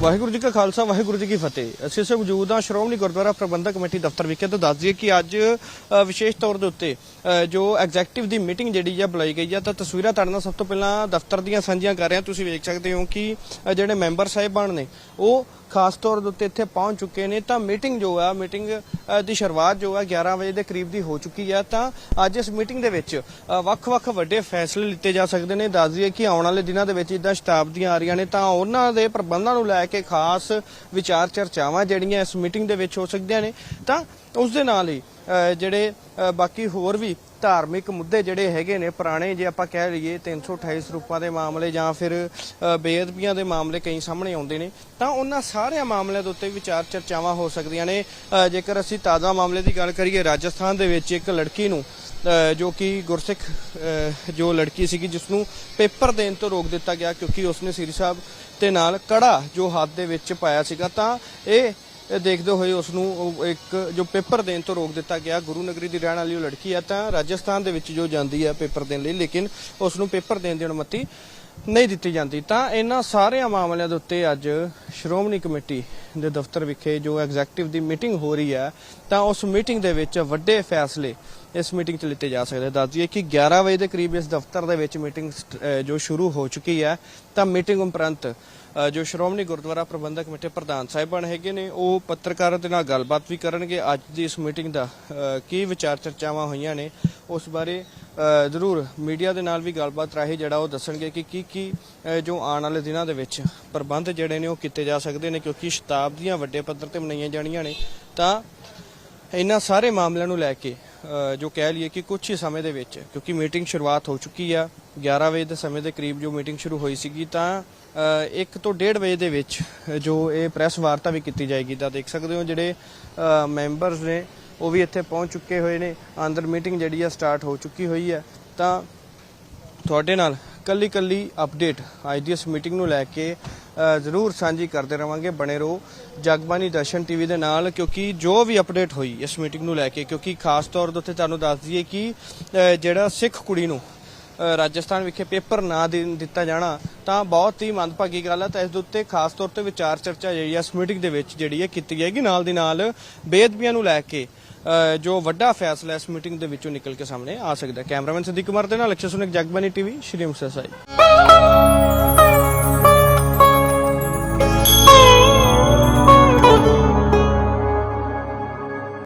ਵਾਹਿਗੁਰੂ ਜੀ ਕਾ ਖਾਲਸਾ, ਵਾਹਿਗੁਰੂ ਜੀ ਕੀ ਫਤਿਹ। ਅਸੀਂ ਇਸ ਮੌਜੂਦ ਹਾਂ ਸ਼੍ਰੋਮਣੀ ਗੁਰਦੁਆਰਾ ਪ੍ਰਬੰਧਕ ਕਮੇਟੀ ਦਫ਼ਤਰ ਵਿਖੇ ਤਾਂ ਦੱਸ ਦਈਏ ਕਿ ਅੱਜ ਵਿਸ਼ੇਸ਼ ਤੌਰ ਦੇ ਉੱਤੇ ਜੋ ਐਗਜ਼ੈਕਟਿਵ ਦੀ ਮੀਟਿੰਗ ਜਿਹੜੀ ਆ ਬੁਲਾਈ ਗਈ ਆ, ਤਾਂ ਤਸਵੀਰਾਂ ਤੁਹਾਡੇ ਨਾਲ ਸਭ ਤੋਂ ਪਹਿਲਾਂ ਦਫ਼ਤਰ ਦੀਆਂ ਸਾਂਝੀਆਂ ਕਰ ਰਿਹਾ। ਤੁਸੀਂ ਵੇਖ ਸਕਦੇ ਹੋ ਕਿ ਜਿਹੜੇ ਮੈਂਬਰ ਸਾਹਿਬਾਨ ਨੇ, ਉਹ ਖਾਸ ਤੌਰ ਦੇ ਉੱਤੇ ਇੱਥੇ ਪਹੁੰਚ ਚੁੱਕੇ ਨੇ। ਤਾਂ ਮੀਟਿੰਗ ਜੋ ਆ ਮੀਟਿੰਗ ਦੀ ਸ਼ੁਰੂਆਤ ਜੋ ਆ 11 ਵਜੇ ਦੇ ਕਰੀਬ ਦੀ ਹੋ ਚੁੱਕੀ ਆ। ਤਾਂ ਅੱਜ ਇਸ ਮੀਟਿੰਗ ਦੇ ਵਿੱਚ ਵੱਖ-ਵੱਖ ਵੱਡੇ ਫੈਸਲੇ ਲਿੱਤੇ ਜਾ ਸਕਦੇ ਨੇ। ਦੱਸ ਦਈਏ ਕਿ ਆਉਣ ਵਾਲੇ ਦਿਨਾਂ ਦੇ ਵਿੱਚ ਇਦਾਂ ਸ਼ਤਾਬਦੀਆਂ ਆ ਰਹੀਆਂ ਨੇ, ਤਾਂ ਉਹਨਾਂ ਦੇ ਪ੍ਰਬੰਧਾਂ ਨੂੰ ਲੈ ਕੇ ਖਾਸ ਵਿਚਾਰ ਚਰਚਾਵਾਂ ਜਿਹੜੀਆਂ ਇਸ ਮੀਟਿੰਗ ਦੇ ਵਿੱਚ ਹੋ ਸਕਦੀਆਂ ਨੇ, ਤਾਂ ਉਸ ਦੇ ਨਾਲ ਹੀ ਜਿਹੜੇ ਬਾਕੀ ਹੋਰ ਵੀ ਧਾਰਮਿਕ ਮੁੱਦੇ ਜਿਹੜੇ ਹੈਗੇ ਨੇ, ਪੁਰਾਣੇ ਜੇ ਆਪਾਂ ਕਹਿ ਲਈਏ 328 ਸਰੂਪਾਂ ਦੇ ਮਾਮਲੇ ਜਾਂ ਫਿਰ ਬੇਅਦਬੀਆਂ ਦੇ ਮਾਮਲੇ ਕਈ ਸਾਹਮਣੇ ਆਉਂਦੇ ਨੇ, ਤਾਂ ਉਹਨਾਂ ਸਾਰਿਆਂ ਮਾਮਲਿਆਂ ਦੇ ਉੱਤੇ ਵਿਚਾਰ ਚਰਚਾਵਾਂ ਹੋ ਸਕਦੀਆਂ ਨੇ। ਜੇਕਰ ਅਸੀਂ ਤਾਜ਼ਾ ਮਾਮਲੇ ਦੀ ਗੱਲ ਕਰੀਏ, ਰਾਜਸਥਾਨ ਦੇ ਵਿੱਚ ਇੱਕ ਲੜਕੀ ਨੂੰ ਜੋ ਕਿ ਗੁਰਸਿੱਖ ਜੋ ਲੜਕੀ ਸੀਗੀ ਜਿਸ ਨੂੰ ਪੇਪਰ ਦੇਣ ਤੋਂ ਰੋਕ ਦਿੱਤਾ ਗਿਆ ਕਿਉਂਕਿ ਉਸਨੇ ਸ੍ਰੀ ਸਾਹਿਬ ਤੇ ਨਾਲ ਕੜਾ ਜੋ ਹੱਥ ਦੇ ਵਿੱਚ ਪਾਇਆ ਸੀਗਾ, ਤਾਂ ਇਹ ਦੇਖਦੇ ਹੋਏ ਉਸ ਨੂੰ ਉਹ ਇੱਕ ਜੋ ਪੇਪਰ ਦੇਣ ਤੋਂ ਰੋਕ ਦਿੱਤਾ ਗਿਆ, ਗੁਰੂ ਨਗਰੀ ਦੀ ਰਹਿਣ ਵਾਲੀ ਉਹ ਲੜਕੀ ਆ, ਤਾਂ ਰਾਜਸਥਾਨ ਦੇ ਵਿੱਚ ਜੋ ਜਾਂਦੀ ਹੈ ਪੇਪਰ ਦੇਣ ਲਈ, ਲੇਕਿਨ ਉਸ ਨੂੰ ਪੇਪਰ ਦੇਣ ਦੀ ਅਨੁਮਤੀ ਨਹੀਂ ਦਿੱਤੀ ਜਾਂਦੀ। ਤਾਂ ਇਹਨਾਂ ਸਾਰਿਆਂ ਮਾਮਲਿਆਂ ਦੇ ਉੱਤੇ ਅੱਜ ਸ਼੍ਰੋਮਣੀ ਕਮੇਟੀ ਦੇ ਦਫ਼ਤਰ ਵਿਖੇ ਜੋ ਐਗਜ਼ੈਕਟਿਵ ਦੀ ਮੀਟਿੰਗ ਹੋ ਰਹੀ ਹੈ, ਤਾਂ ਉਸ ਮੀਟਿੰਗ ਦੇ ਵਿੱਚ ਵੱਡੇ ਫੈਸਲੇ ਇਸ ਮੀਟਿੰਗ 'ਚ ਲਿੱਤੇ ਜਾ ਸਕਦੇ। ਦੱਸ ਦਈਏ ਕਿ 11 ਵਜੇ ਦੇ ਕਰੀਬ ਇਸ ਦਫ਼ਤਰ ਦੇ ਵਿੱਚ ਮੀਟਿੰਗ ਜੋ ਸ਼ੁਰੂ ਹੋ ਚੁੱਕੀ ਹੈ, ਤਾਂ ਮੀਟਿੰਗ ਉਪਰੰਤ ਜੋ ਸ਼੍ਰੋਮਣੀ ਗੁਰਦੁਆਰਾ ਪ੍ਰਬੰਧਕ ਕਮੇਟੀ ਪ੍ਰਧਾਨ ਸਾਹਿਬਾਨ ਹੈਗੇ ਨੇ, ਉਹ ਪੱਤਰਕਾਰਾਂ ਦੇ ਨਾਲ ਗੱਲਬਾਤ ਵੀ ਕਰਨਗੇ। ਅੱਜ ਦੀ ਇਸ ਮੀਟਿੰਗ ਦਾ ਕੀ ਵਿਚਾਰ ਚਰਚਾਵਾਂ ਹੋਈਆਂ ਨੇ, ਉਸ ਬਾਰੇ ਜ਼ਰੂਰ ਮੀਡੀਆ ਦੇ ਨਾਲ ਵੀ ਗੱਲਬਾਤ ਰਾਹੀਂ ਜਿਹੜਾ ਉਹ ਦੱਸਣਗੇ ਕਿ ਕੀ ਕੀ ਜੋ ਆਉਣ ਵਾਲੇ ਦਿਨਾਂ ਦੇ ਵਿੱਚ ਪ੍ਰਬੰਧ ਜਿਹੜੇ ਨੇ ਉਹ ਕੀਤੇ ਜਾ ਸਕਦੇ ਨੇ, ਕਿਉਂਕਿ ਸ਼ਤਾਬਦੀਆਂ ਵੱਡੇ ਪੱਧਰ ਤੇ ਮਨਾਈਆਂ ਜਾਣੀਆਂ ਨੇ। ਤਾਂ ਇਹਨਾਂ ਸਾਰੇ ਮਾਮਲਿਆਂ ਨੂੰ ਲੈ ਕੇ ਜੋ ਕਹਿ ਲਈਏ ਕਿ ਕੁਝ ਹੀ ਸਮੇਂ ਦੇ ਵਿੱਚ, ਕਿਉਂਕਿ ਮੀਟਿੰਗ ਸ਼ੁਰੂਆਤ ਹੋ ਚੁੱਕੀ ਆ 11 ਵਜੇ ਦੇ ਸਮੇਂ ਦੇ ਕਰੀਬ ਜੋ ਮੀਟਿੰਗ ਸ਼ੁਰੂ ਹੋਈ ਸੀਗੀ, ਤਾਂ 1 ਤੋਂ 1.5 ਵਜੇ ਦੇ ਵਿੱਚ ਜੋ ਇਹ ਪ੍ਰੈਸ ਵਾਰਤਾ ਵੀ ਕੀਤੀ ਜਾਏਗੀ, ਤਾਂ ਦੇਖ ਸਕਦੇ ਹੋ ਜਿਹੜੇ ਮੈਂਬਰਸ ਨੇ ਉਹ ਵੀ ਇੱਥੇ ਪਹੁੰਚ ਚੁੱਕੇ ਹੋਏ ਨੇ। ਅੰਦਰ ਮੀਟਿੰਗ ਜਿਹੜੀ ਆ ਸਟਾਰਟ ਹੋ ਚੁੱਕੀ ਹੋਈ ਹੈ ਤਾਂ ਤੁਹਾਡੇ ਨਾਲ ਕੱਲੀ ਕੱਲੀ ਅਪਡੇਟ ਅੱਜ ਦੀ ਇਸ ਮੀਟਿੰਗ ਨੂੰ ਲੈ ਕੇ ਜ਼ਰੂਰ ਸਾਂਝੀ ਕਰਦੇ ਰਵਾਂਗੇ। ਬਣੇ ਰਹੋ ਜਗਬਾਨੀ ਦਰਸ਼ਨ ਟੀਵੀ ਦੇ ਨਾਲ, ਕਿਉਂਕਿ ਜੋ ਵੀ ਅਪਡੇਟ ਹੋਈ ਇਸ ਮੀਟਿੰਗ ਨੂੰ ਲੈ ਕੇ, ਕਿਉਂਕਿ ਖਾਸ ਤੌਰ 'ਤੇ ਉੱਤੇ ਤੁਹਾਨੂੰ ਦੱਸ ਦਈਏ ਕਿ ਜਿਹੜਾ ਸਿੱਖ ਕੁੜੀ ਨੂੰ ਰਾਜਸਥਾਨ ਵਿਖੇ ਪੇਪਰ ਨਾ ਦੇ- ਦਿੱਤਾ ਜਾਣਾ, ਤਾਂ ਬਹੁਤ ਹੀ ਮੰਦਭਾਗੀ ਗੱਲ ਹੈ ਤਾਂ ਇਸ ਦੇ ਉੱਤੇ ਖਾਸ ਤੌਰ ਤੇ ਵਿਚਾਰ ਚਰਚਾ ਜਿਹੜੀ ਹੈ ਇਸ ਮੀਟਿੰਗ ਦੇ ਵਿੱਚ ਜਿਹੜੀ ਹੈ ਕੀਤੀ ਜਾਏਗੀ ਨਾਲ ਦੀ ਨਾਲ ਬੇਅਦਬੀਆਂ ਨੂੰ ਲੈ ਕੇ। ਜੋ ਵੱਡਾ ਫੈਸਲਾ ਇਸ ਮੀਟਿੰਗ ਦੇ ਵਿੱਚੋਂ ਨਿਕਲ ਕੇ ਸਾਹਮਣੇ ਆ ਸਕਦਾ ਕੈਮਰਾਮੈਨ ਸਦੀਕ ਕੁਮਾਰ ਦੇ ਨਾਲ ਅਕਸ਼ਰ ਸੁਨਿਕ ਜਗਬਾਨੀ ਟੀਵੀ, ਸ਼੍ਰੀ ਮੁਕਤਸਰ ਸਾਹਿਬ।